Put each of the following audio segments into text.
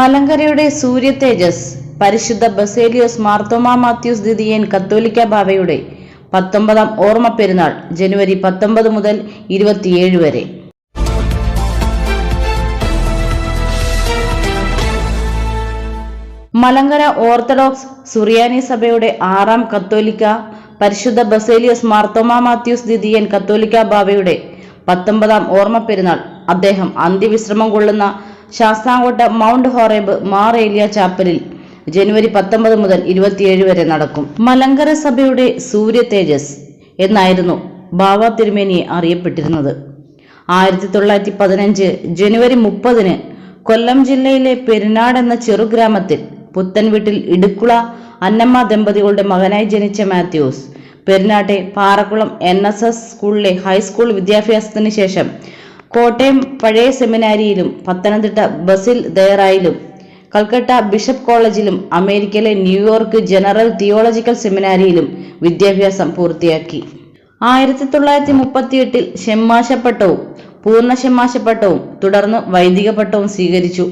മലങ്കരയുടെ സൂര്യ തേജസ് പരിശുദ്ധ ബസേലിയോസ് മാർത്തോമാ മാത്യൂസ് ദിദിയൻ കത്തോലിക്ക ബാവയുടെ പത്തൊമ്പതാം ഓർമ്മ പെരുന്നാൾ ജനുവരി പത്തൊമ്പത് മുതൽ ഇരുപത്തിയേഴ് വരെ. മലങ്കര ഓർത്തഡോക്സ് സുറിയാനി സഭയുടെ ആറാം കത്തോലിക്ക പരിശുദ്ധ ബസേലിയസ് മാർത്തോമാ മാത്യൂസ് ദിദിയൻ കത്തോലിക്ക ബാവയുടെ പത്തൊമ്പതാം ഓർമ്മ പെരുന്നാൾ. അദ്ദേഹം അന്ത്യവിശ്രമം കൊള്ളുന്ന ശാസ്താംകോട്ട മൗണ്ട് ഹോറേബ് മാർ ഏലിയ ചാപ്പലിൽ ജനുവരി പത്തൊമ്പത് മുതൽ ഇരുപത്തിയേഴ് വരെ നടക്കും. മലങ്കര സഭയുടെ സൂര്യ തേജസ് എന്നായിരുന്നു ബാബ തിരുമേനിയെ അറിയപ്പെട്ടിരുന്നത്. ആയിരത്തി തൊള്ളായിരത്തി പതിനഞ്ച് ജനുവരി മുപ്പതിന് കൊല്ലം ജില്ലയിലെ പെരുന്നാട് എന്ന ചെറുഗ്രാമത്തിൽ പുത്തൻ വീട്ടിൽ ഇടുക്കുള അന്നമ്മ ദമ്പതികളുടെ മകനായി ജനിച്ച മാത്യൂസ് പെരുന്നാട്ടെ പാറക്കുളം എൻ എസ് എസ് സ്കൂളിലെ ഹൈസ്കൂൾ വിദ്യാഭ്യാസത്തിന് ശേഷം കോട്ടയം പഴയ സെമിനാരിയിലും പത്തനംതിട്ട ബസിൽ ദയറായിലും കൽക്കട്ട ബിഷപ്പ് കോളേജിലും അമേരിക്കയിലെ ന്യൂയോർക്ക് ജനറൽ തിയോളജിക്കൽ സെമിനാരിയിലും വിദ്യാഭ്യാസം പൂർത്തിയാക്കി. ആയിരത്തി തൊള്ളായിരത്തി മുപ്പത്തിയെട്ടിൽ ഷെമ്മാശപ്പട്ടവും പൂർണ ഷെമ്മാശപ്പട്ടവും തുടർന്ന് വൈദിക പട്ടവും സ്വീകരിച്ചു.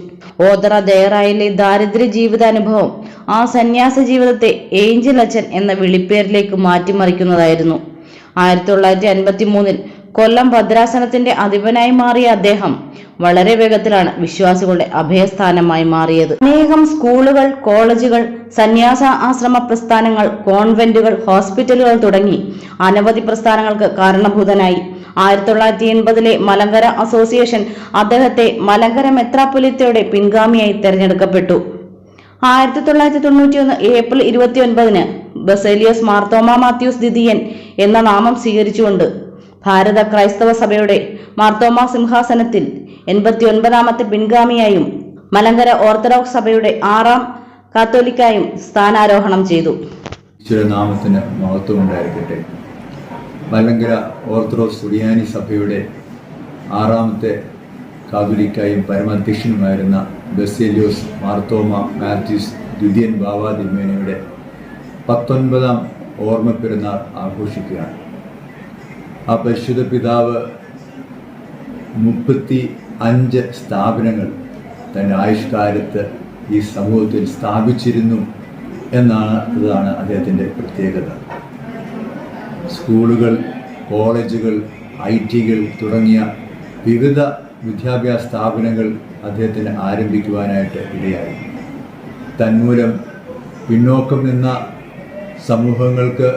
ഓതറ ദയറായിലെ ദാരിദ്ര്യ ജീവിതാനുഭവം ആ സന്യാസ ജീവിതത്തെ ഏഞ്ചൽ അച്ഛൻ എന്ന വിളിപ്പേരിലേക്ക് മാറ്റിമറിക്കുന്നതായിരുന്നു. ആയിരത്തി തൊള്ളായിരത്തി അൻപത്തി മൂന്നിൽ കൊല്ലം ഭദ്രാസനത്തിന്റെ അധിപനായി മാറിയ അദ്ദേഹം വളരെ വേഗത്തിലാണ് വിശ്വാസികളുടെ അഭയസ്ഥാനമായി മാറിയത്. അനേകം സ്കൂളുകൾ കോളേജുകൾ സന്യാസ ആശ്രമ പ്രസ്ഥാനങ്ങൾ കോൺവെന്റുകൾ ഹോസ്പിറ്റലുകൾ തുടങ്ങി അനവധി പ്രസ്ഥാനങ്ങൾക്ക് കാരണഭൂതനായി. ആയിരത്തി തൊള്ളായിരത്തി എൺപതിലെ മലങ്കര അസോസിയേഷൻ അദ്ദേഹത്തെ മലങ്കര മെത്രാപ്പൊലിത്തയുടെ പിൻഗാമിയായി തെരഞ്ഞെടുക്കപ്പെട്ടു. ആയിരത്തി തൊള്ളായിരത്തി തൊണ്ണൂറ്റിയൊന്ന് ഏപ്രിൽ ഇരുപത്തി ഒൻപതിന് ബസേലിയസ് മാർത്തോമ മാത്യൂസ് ദിദിയൻ എന്ന നാമം സ്വീകരിച്ചുകൊണ്ട് ഭാരത ക്രൈസ്തവ സഭയുടെ മാർത്തോമ സിംഹാസനത്തിൽ എൺപത്തിയൊൻപതാമത്തെ പിൻഗാമിയായും മലങ്കര ഓർത്തഡോക്സ് സഭയുടെ ആറാം കാത്തോലിക്കായും സ്ഥാനാരോഹണം ചെയ്തു. നാമത്തിന് മഹത്വം ഉണ്ടായിരിക്കട്ടെ. മലങ്കര ഓർത്തഡോക്സ് സുറിയാനി സഭയുടെ ആറാമത്തെ കാതുലിക്കായും പരമാധ്യക്ഷനുമായിരുന്ന ബസേലിയോസ് മാർത്തോമ മാത്യൂസ് ദ്വിതീയൻ ബാബ തിരുമേനയുടെ പത്തൊൻപതാം ഓർമ്മ പെരുന്നാൾ ആഘോഷിക്കുകയാണ്. ആ പരിശുദ്ധ പിതാവ് മുപ്പത്തി അഞ്ച് സ്ഥാപനങ്ങൾ തന്റെ ആയുഷ്കാലത്ത് ഈ സമൂഹത്തിൽ സ്ഥാപിച്ചിരുന്നു എന്നാണ് ഇതാണ് അദ്ദേഹത്തിന്റെ പ്രത്യേകത. സ്കൂളുകൾ കോളേജുകൾ ഐ ടികൾ തുടങ്ങിയ വിവിധ വിദ്യാഭ്യാസ സ്ഥാപനങ്ങൾ അദ്ദേഹത്തിന് ആരംഭിക്കുവാനായിട്ട് ഇടയായി. തന്മൂലം പിന്നോക്കം നിന്ന സമൂഹങ്ങൾക്ക്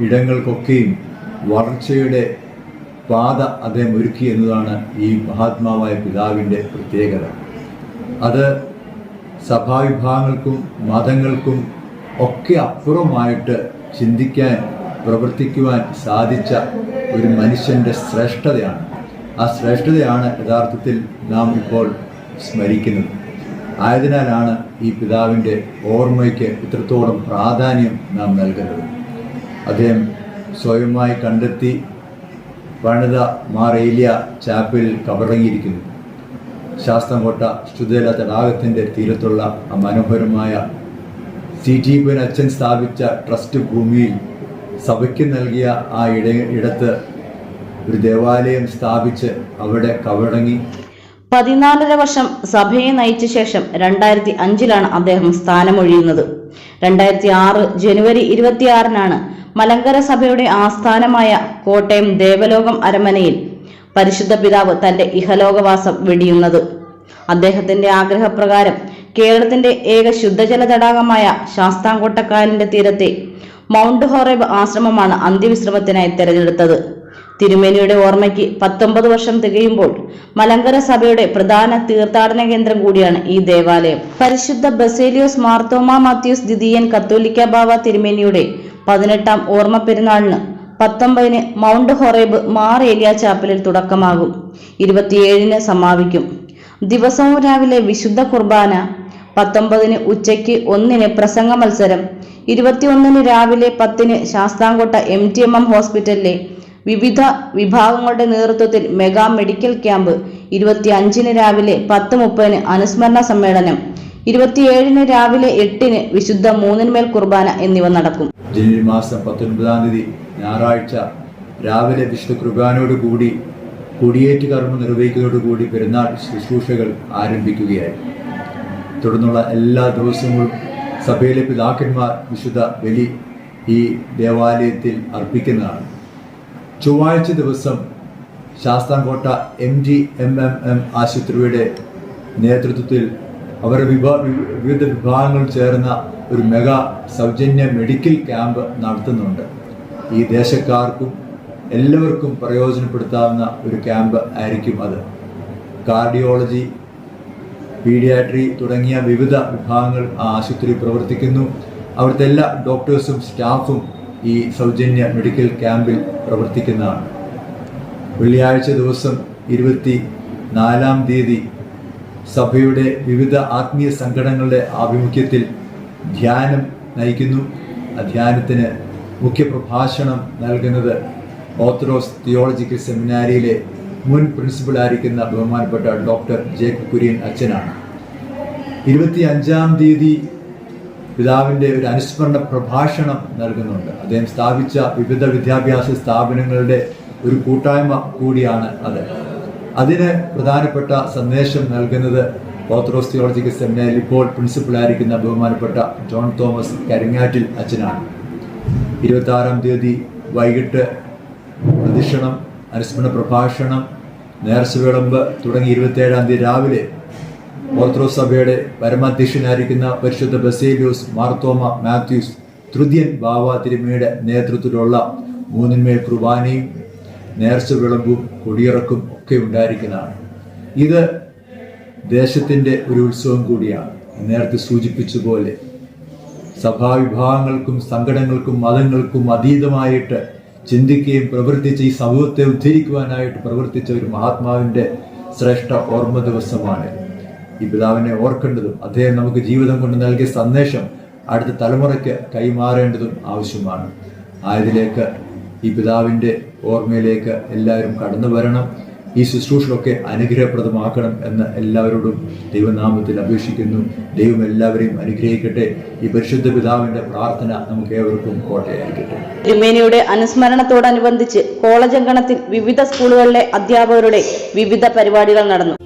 ഇടങ്ങൾക്കൊക്കെയും വളർച്ചയുടെ പാത അദ്ദേഹം ഒരുക്കി എന്നതാണ് ഈ മഹാത്മാവായ പിതാവിന്റെ പ്രത്യേകത. അത് സഭാവിഭാഗങ്ങൾക്കും മതങ്ങൾക്കും ഒക്കെ അപ്പുറമായിട്ട് ചിന്തിക്കാൻ പ്രവർത്തിക്കുവാൻ സാധിച്ച ഒരു മനുഷ്യന്റെ ശ്രേഷ്ഠതയാണ്. ആ ശ്രേഷ്ഠതയാണ് യഥാർത്ഥത്തിൽ നാം ഇപ്പോൾ സ്മരിക്കുന്നത്. ആയതിനാലാണ് ഈ പിതാവിന്റെ ഓർമ്മയ്ക്ക് ഇത്രത്തോളം പ്രാധാന്യം നാം നൽകുന്നത്. അദ്ദേഹം സ്വയമായി കണ്ടെത്തി പണിത മാറേലിയ ചാപ്പലിൽ കബറങ്ങിയിരിക്കുന്നു. ശാസ്തംകോട്ട ശുദ്ധല തടാകത്തിന്റെ തീരത്തുള്ള ആ മനോഹരമായ സി ടി പുൻ അച്ഛൻ സ്ഥാപിച്ച ട്രസ്റ്റ് ഭൂമിയിൽ സഭയ്ക്ക് നൽകിയ ആ ഇട ഇടത്ത് ഒരു ദേവാലയം സ്ഥാപിച്ച് അവിടെ കവടങ്ങി പതിനാലര വർഷം സഭയെ നയിച്ച ശേഷം രണ്ടായിരത്തി അഞ്ചിലാണ് അദ്ദേഹം സ്ഥാനമൊഴിയുന്നത്. രണ്ടായിരത്തി ആറ് ജനുവരി ഇരുപത്തിയാറിനാണ് മലങ്കര സഭയുടെ ആസ്ഥാനമായ കോട്ടയം ദേവലോകം അരമനയിൽ പരിശുദ്ധ പിതാവ് തന്റെ ഇഹലോകവാസം വെടിയുന്നത്. അദ്ദേഹത്തിന്റെ ആഗ്രഹപ്രകാരം കേരളത്തിന്റെ ഏക ശുദ്ധജല തടാകമായ ശാസ്താംകോട്ടക്കായലിന്റെ തീരത്തെ മൗണ്ട് ഹോറേബ് ആശ്രമമാണ് അന്ത്യവിശ്രമത്തിനായി തെരഞ്ഞെടുത്തത്. തിരുമേനിയുടെ ഓർമ്മയ്ക്ക് പത്തൊമ്പത് വർഷം തികയുമ്പോൾ മലങ്കര സഭയുടെ പ്രധാന തീർത്ഥാടന കേന്ദ്രം കൂടിയാണ് ഈ ദേവാലയം. പരിശുദ്ധ ബസേലിയോസ് മാർത്തോമ മാത്യൂസ് ദ്വിതീയൻ കത്തോലിക്ക ബാവ തിരുമേനിയുടെ പതിനെട്ടാം ഓർമ്മ പെരുന്നാളിന് പത്തൊമ്പതിന് മൗണ്ട് ഹൊറേബ് മാർ ഏലിയ ചാപ്പലിൽ തുടക്കമാകും. ഇരുപത്തിയേഴിന് സമാപിക്കും. ദിവസവും രാവിലെ വിശുദ്ധ കുർബാന പത്തൊമ്പതിന് ഉച്ചയ്ക്ക് ഒന്നിന് പ്രസംഗ മത്സരം ഇരുപത്തിയൊന്നിന് രാവിലെ പത്തിന് Sasthamkotta M T M M ഹോസ്പിറ്റലിലെ വിവിധ വിഭാഗങ്ങളുടെ നേതൃത്വത്തിൽ മെഗാ മെഡിക്കൽ ക്യാമ്പ് ഇരുപത്തി അഞ്ചിന് രാവിലെ പത്ത് മുപ്പതിന് അനുസ്മരണ സമ്മേളനം ഇരുപത്തിയേഴിന് രാവിലെ എട്ടിന് വിശുദ്ധ മൂന്നിന്മേൽ കുർബാന എന്നിവ നടക്കും. ജനുവരി മാസം പത്തൊൻപതാം തീയതി ഞായറാഴ്ച രാവിലെ വിശുദ്ധ കുർബാനയോടുകൂടി കൊടിയേറ്റ് കർമ്മം നിർവഹിക്കുന്നതോടുകൂടി പെരുന്നാൾ ശുശ്രൂഷകൾ ആരംഭിക്കുകയായി. തുടർന്നുള്ള എല്ലാ ദിവസങ്ങളും സഭയിലെ പിതാക്കന്മാർ വിശുദ്ധ ബലി ഈ ദേവാലയത്തിൽ അർപ്പിക്കുന്നതാണ്. ചൊവ്വാഴ്ച ദിവസം Sasthamkotta M G M M M ആശുപത്രിയുടെ നേതൃത്വത്തിൽ അവരുടെ വിഭാ വിവിധ വിഭാഗങ്ങൾ ചേർന്ന ഒരു മെഗാ സൗജന്യ മെഡിക്കൽ ക്യാമ്പ് നടത്തുന്നുണ്ട്. ഈ ദേശക്കാർക്കും എല്ലാവർക്കും പ്രയോജനപ്പെടുത്താവുന്ന ഒരു ക്യാമ്പ് ആയിരിക്കും അത്. കാർഡിയോളജി പീഡിയാട്രി തുടങ്ങിയ വിവിധ വിഭാഗങ്ങൾ ആ ആശുപത്രി പ്രവർത്തിക്കുന്നു. അവിടുത്തെ എല്ലാ ഡോക്ടേഴ്സും സ്റ്റാഫും ഈ സൗജന്യ മെഡിക്കൽ ക്യാമ്പിൽ പ്രവർത്തിക്കുന്നതാണ്. വെള്ളിയാഴ്ച ദിവസം ഇരുപത്തി നാലാം തീയതി സഭയുടെ വിവിധ ആത്മീയ സംഘടനകളുടെ ആഭിമുഖ്യത്തിൽ ധ്യാനം നയിക്കുന്നു. ആ ധ്യാനത്തിന് മുഖ്യപ്രഭാഷണം നൽകുന്നത് ഓർത്തഡോക്സ് തിയോളജിക്കൽ സെമിനാരിയിലെ മുൻ പ്രിൻസിപ്പലായിരിക്കുന്ന ബഹുമാനപ്പെട്ട ഡോക്ടർ ജേക്കബ് കുര്യൻ അച്ഛനാണ്. ഇരുപത്തി അഞ്ചാം തീയതി പിതാവിന്റെ ഒരു അനുസ്മരണ പ്രഭാഷണം നൽകുന്നുണ്ട്. അദ്ദേഹം സ്ഥാപിച്ച വിവിധ വിദ്യാഭ്യാസ സ്ഥാപനങ്ങളുടെ ഒരു കൂട്ടായ്മ കൂടിയാണ് അത്. അതിന് പ്രധാനപ്പെട്ട സന്ദേശം നൽകുന്നത് ഓർത്തഡോക്സ് തിയോളജിക്കൽ സെമിനാരിൽ ഇപ്പോൾ പ്രിൻസിപ്പളായിരിക്കുന്ന ബഹുമാനപ്പെട്ട ജോൺ തോമസ് കരിങ്ങാറ്റിൽ അച്ഛനാണ്. ഇരുപത്തി ആറാം തീയതി വൈകിട്ട് പ്രദക്ഷിണം അനുസ്മരണ പ്രഭാഷണം നേർച്ച വിളമ്പ് തുടങ്ങി ഇരുപത്തേഴാം തീയതി രാവിലെ ഓർത്തഡോക്സ് സഭയുടെ പരമാധ്യക്ഷനായിരിക്കുന്ന പരിശുദ്ധ ബസേലിയോസ് മാർത്തോമ മാത്യൂസ് തൃതീയൻ ബാവ തിരുമയുടെ നേതൃത്വത്തിലുള്ള മൂന്നിന്മേൽ കുർബാനയും നേർച്ച വിളമ്പും കൊടിയിറക്കും ഒക്കെ ഉണ്ടായിരിക്കുന്നതാണ്. ഇത് ദേശത്തിന്റെ ഒരു ഉത്സവം കൂടിയാണ്. നേരത്തെ സൂചിപ്പിച്ചതുപോലെ സഭാവിഭാഗങ്ങൾക്കും സംഘടനകൾക്കും മതങ്ങൾക്കും അതീതമായിട്ട് ചിന്തിക്കുകയും പ്രവർത്തിച്ച് ഈ സമൂഹത്തെ ഉദ്ധരിക്കുവാനായിട്ട് പ്രവർത്തിച്ച ഒരു മഹാത്മാവിന്റെ ശ്രേഷ്ഠ ഓർമ്മ ദിവസമാണ്. ഈ പിതാവിനെ ഓർക്കേണ്ടതും അദ്ദേഹം നമുക്ക് ജീവിതം കൊണ്ട് നൽകിയ സന്ദേശം അടുത്ത തലമുറയ്ക്ക് കൈമാറേണ്ടതും ആവശ്യമാണ്. ആയതിലേക്ക് ഈ പിതാവിന്റെ ഓർമ്മയിലേക്ക് എല്ലാവരും കടന്നു വരണം. ഈ ശുശ്രൂഷകളൊക്കെ അനുഗ്രഹപ്രദമാക്കണം എന്ന് എല്ലാവരോടും ദൈവനാമത്തിൽ അപേക്ഷിക്കുന്നു. ദൈവം എല്ലാവരെയും അനുഗ്രഹിക്കട്ടെ. ഈ പരിശുദ്ധ പിതാവിന്റെ പ്രാർത്ഥന നമുക്ക് ഏവർക്കും കോട്ടയായിരിക്കട്ടെ. ത്രിമേനിയുടെ അനുസ്മരണത്തോടനുബന്ധിച്ച് കോളേജ് അങ്കണത്തിൽ വിവിധ സ്കൂളുകളിലെ അധ്യാപകരുടെ വിവിധ പരിപാടികൾ നടന്നു.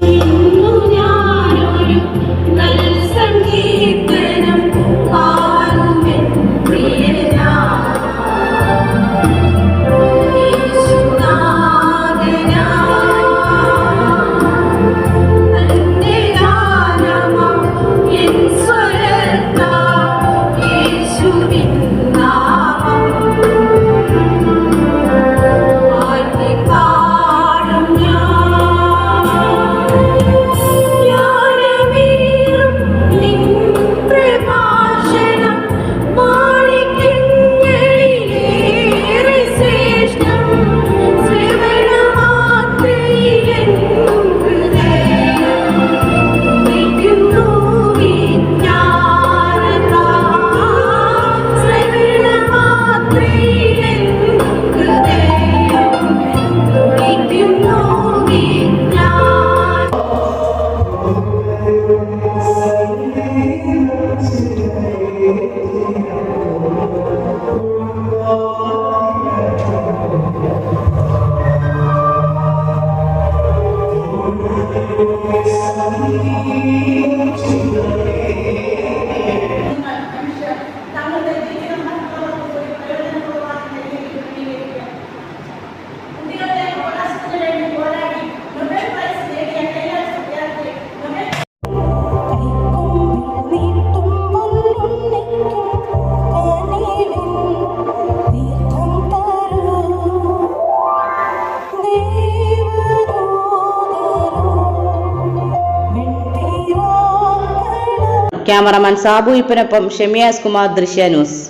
ക്യാമറമാൻ സാബു ഇപ്പനൊപ്പം ഷെമിയാസ് കുമാർ ദൃശ്യ ന്യൂസ്.